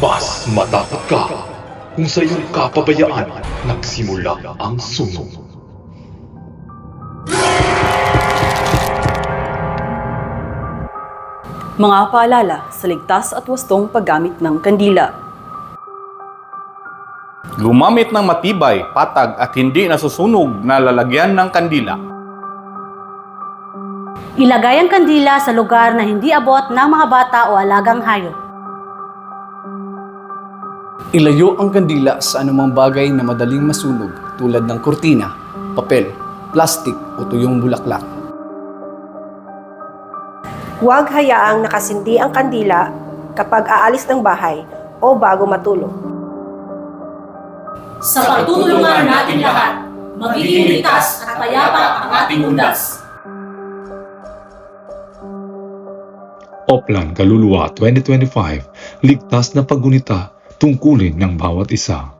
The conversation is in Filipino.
Mas matakot ka kung sa iyong kapabayaan nagsimula ang sunog. Mga paalala sa ligtas at wastong paggamit ng kandila. Gumamit ng matibay, patag at hindi nasusunog na lalagyan ng kandila. Ilagay ang kandila sa lugar na hindi abot ng mga bata o alagang hayop. Ilayo ang kandila sa anumang bagay na madaling masunog tulad ng kurtina, papel, plastik o tuyong bulaklak. Huwag hayaang nakasindi ang kandila kapag aalis ng bahay o bago matulog. Sa pagtutulungan natin lahat, magiging ligtas at payapa ang ating undas. Oplan Kaluluwa 2025, ligtas na paggunita tungkulin ng bawat isa.